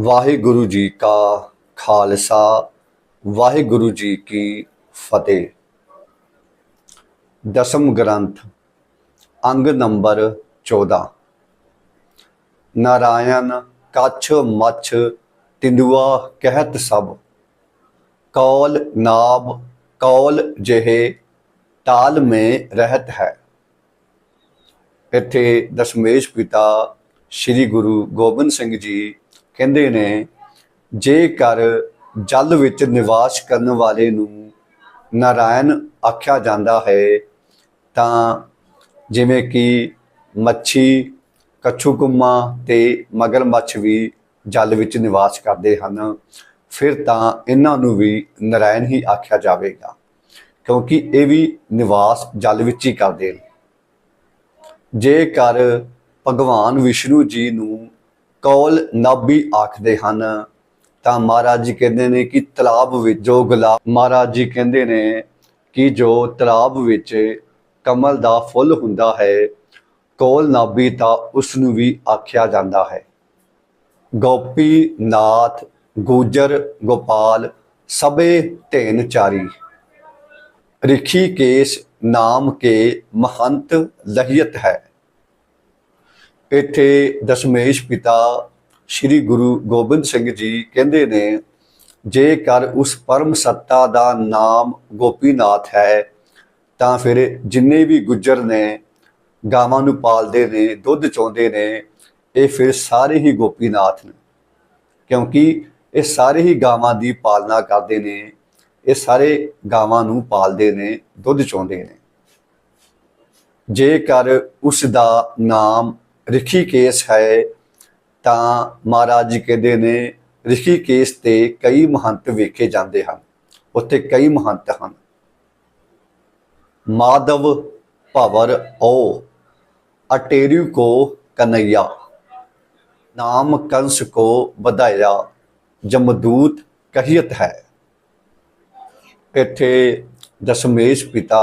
ਵਾਹਿਗੁਰੂ ਜੀ ਕਾ ਖਾਲਸਾ, ਵਾਹਿਗੁਰੂ ਜੀ ਕੀ ਫਤਿਹ। ਦਸਮ ਗ੍ਰੰਥ, ਅੰਗ ਨੰਬਰ 14 ਨਾਰਾਇਣ ਕੱਛ ਮੱਛ ਤਿੰਦੂਆ ਕਹਿਤ ਸਭ। ਕੌਲ ਨਾਭ ਕੌਲ ਜਿਹੇ, ਤਾਲ ਮੇ ਰਹਿਤ ਹੈ। ਇੱਥੇ ਦਸ਼ਮੇਸ਼ ਪਿਤਾ ਸ੍ਰੀ ਗੁਰੂ ਗੋਬਿੰਦ ਸਿੰਘ ਜੀ ਕਹਿੰਦੇ ਨੇ, ਜੇਕਰ ਜਲ ਵਿੱਚ ਨਿਵਾਸ ਕਰਨ ਵਾਲੇ ਨੂੰ ਨਾਰਾਇਣ ਆਖਿਆ ਜਾਂਦਾ ਹੈ, ਤਾਂ ਜਿਵੇਂ ਕਿ ਮੱਛੀ, ਕੱਛੂ ਕੁੰਮਾ ਤੇ ਮਗਰਮੱਛ ਵੀ ਜਲ ਵਿੱਚ ਨਿਵਾਸ ਕਰਦੇ ਹਨ, ਫਿਰ ਤਾਂ ਇਹਨਾਂ ਨੂੰ ਵੀ ਨਾਰਾਇਣ ਹੀ ਆਖਿਆ ਜਾਵੇਗਾ, ਕਿਉਂਕਿ ਇਹ ਵੀ ਨਿਵਾਸ ਜਲ ਵਿੱਚ ਹੀ ਕਰਦੇ ਨੇ। ਜੇਕਰ ਭਗਵਾਨ ਵਿਸ਼ਨੂੰ ਜੀ ਨੂੰ ਕੌਲ ਨਾਭੀ ਆਖਦੇ ਹਨ, ਤਾਂ ਮਹਾਰਾਜ ਜੀ ਕਹਿੰਦੇ ਨੇ ਕਿ ਤਲਾਬ ਵਿੱਚ ਜੋ ਗੁਲਾਬ ਮਹਾਰਾਜ ਜੀ ਕਹਿੰਦੇ ਨੇ ਕਿ ਜੋ ਤਲਾਬ ਵਿੱਚ ਕਮਲ ਦਾ ਫੁੱਲ ਹੁੰਦਾ ਹੈ, ਕੌਲ ਨਾਭੀ ਤਾਂ ਉਸ ਨੂੰ ਵੀ ਆਖਿਆ ਜਾਂਦਾ ਹੈ। ਗੋਪੀ ਨਾਥ ਗੂਜਰ, ਗੋਪਾਲ ਸਭੇ ਧੇਨ ਚਾਰੀ। ਰਿਖੀ ਕੇਸ ਨਾਮ ਕੇ ਮਹੰਤ ਲਹਿਯਤ ਹੈ। ਇੱਥੇ ਦਸ਼ਮੇਸ਼ ਪਿਤਾ ਸ੍ਰੀ ਗੁਰੂ ਗੋਬਿੰਦ ਸਿੰਘ ਜੀ ਕਹਿੰਦੇ ਨੇ, ਜੇਕਰ ਉਸ ਪਰਮ ਸੱਤਾ ਦਾ ਨਾਮ ਗੋਪੀਨਾਥ ਹੈ, ਤਾਂ ਫਿਰ ਜਿੰਨੇ ਵੀ ਗੁੱਜਰ ਨੇ, ਗਾਵਾਂ ਨੂੰ ਪਾਲਦੇ ਨੇ, ਦੁੱਧ ਚੋਂਦੇ ਨੇ, ਇਹ ਫਿਰ ਸਾਰੇ ਹੀ ਗੋਪੀਨਾਥ ਨੇ। ਕਿਉਂਕਿ ਇਹ ਸਾਰੇ ਹੀ ਗਾਵਾਂ ਦੀ ਪਾਲਣਾ ਕਰਦੇ ਨੇ, ਇਹ ਸਾਰੇ ਗਾਵਾਂ ਨੂੰ ਪਾਲਦੇ ਨੇ, ਦੁੱਧ ਚੋਂਦੇ ਨੇ। ਜੇਕਰ ਉਸ ਦਾ ਨਾਮ ਰਿਖੀਕੇਸ਼ ਹੈ ਤਾਂ ਮਹਾਰਾਜ ਜੀ ਕਹਿੰਦੇ ਨੇ ਰਿਖੀਕੇਸ਼ ਤੇ ਕਈ ਮਹੰਤ ਵੇਖੇ ਜਾਂਦੇ ਹਨ। ਉੱਥੇ ਕਈ ਮਹੰਤ ਹਨ। ਮਾਧਵ ਭਵਰ ਓ, ਅਟੇਰੂ ਕੋ ਕਨਈਆ, ਨਾਮ ਕੰਸ ਕੋ ਵਧਾਇਆ, ਜਮਦੂਤ ਕਹੀਤ ਹੈ। ਇੱਥੇ ਦਸ਼ਮੇਸ਼ ਪਿਤਾ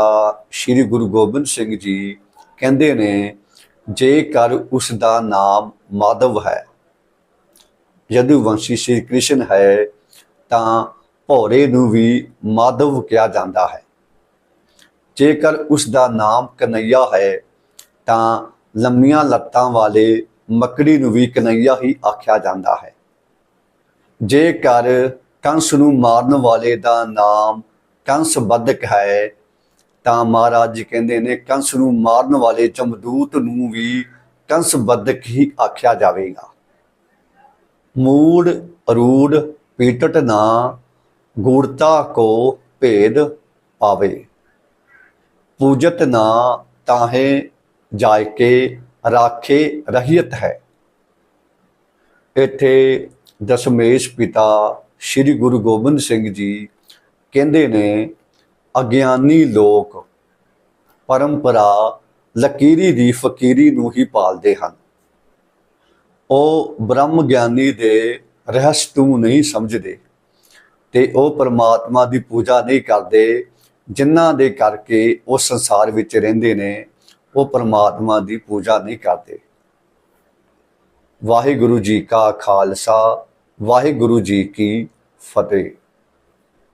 ਸ੍ਰੀ ਗੁਰੂ ਗੋਬਿੰਦ ਸਿੰਘ ਜੀ ਕਹਿੰਦੇ ਨੇ ਜੇਕਰ ਉਸ ਦਾ ਨਾਮ ਮਾਧਵ ਹੈ ਯਦੁਵੰਸ਼ੀ ਸ਼੍ਰੀ ਕ੍ਰਿਸ਼ਨ ਹੈ, ਤਾਂ ਭੌਰੇ ਨੂੰ ਵੀ ਮਾਧਵ ਕਿਹਾ ਜਾਂਦਾ ਹੈ। ਜੇਕਰ ਉਸ ਦਾ ਨਾਮ ਕਨਈਆ ਹੈ, ਤਾਂ ਲੰਮੀਆਂ ਲੱਤਾਂ ਵਾਲੇ ਮੱਕੜੀ ਨੂੰ ਵੀ ਕਨਈਆ ਹੀ ਆਖਿਆ ਜਾਂਦਾ ਹੈ। ਜੇਕਰ ਕੰਸ ਨੂੰ ਮਾਰਨ ਵਾਲੇ ਦਾ ਨਾਮ ਕੰਸ ਬੱਧਕ ਹੈ ਤਾਂ ਮਹਾਰਾਜ ਜੀ ਕਹਿੰਦੇ ਨੇ, ਕੰਸ ਨੂੰ ਮਾਰਨ ਵਾਲੇ ਚਮਦੂਤ ਨੂੰ ਵੀ ਕੰਸ ਬਦਕ ਹੀ ਆਖਿਆ ਜਾਵੇਗਾ। ਮੂੜ, ਅਰੂੜ, ਪੀਟਟ ਨਾ, ਗੂੜਤਾ ਕੋ ਭੇਦ ਪਾਵੇ। ਪੂਜਤ ਨਾ ਤਾਹੇ ਜਾਇ ਕੇ ਰਾਖੇ ਰਹਿਤ ਹੈ। ਇੱਥੇ ਦਸ਼ਮੇਸ਼ ਪਿਤਾ ਸ੍ਰੀ ਗੁਰੂ ਗੋਬਿੰਦ ਸਿੰਘ ਜੀ ਕਹਿੰਦੇ ਨੇ ਅਗਿਆਨੀ ਲੋਕ ਪਰੰਪਰਾ ਲਕੀਰੀ ਦੀ ਫਕੀਰੀ ਨੂੰ ਹੀ ਪਾਲਦੇ ਹਨ। ਉਹ ਬ੍ਰਹਮ ਗਿਆਨੀ ਦੇ ਰਹੱਸ ਨੂੰ ਨਹੀਂ ਸਮਝਦੇ ਤੇ ਉਹ ਪਰਮਾਤਮਾ ਦੀ ਪੂਜਾ ਨਹੀਂ ਕਰਦੇ ਜਿਨ੍ਹਾਂ ਦੇ ਕਰਕੇ ਉਹ ਸੰਸਾਰ ਵਿੱਚ ਰਹਿੰਦੇ ਨੇ, ਉਹ ਪਰਮਾਤਮਾ ਦੀ ਪੂਜਾ ਨਹੀਂ ਕਰਦੇ। ਵਾਹਿਗੁਰੂ ਜੀ ਕਾ ਖਾਲਸਾ, ਵਾਹਿਗੁਰੂ ਜੀ ਕੀ ਫਤਿਹ।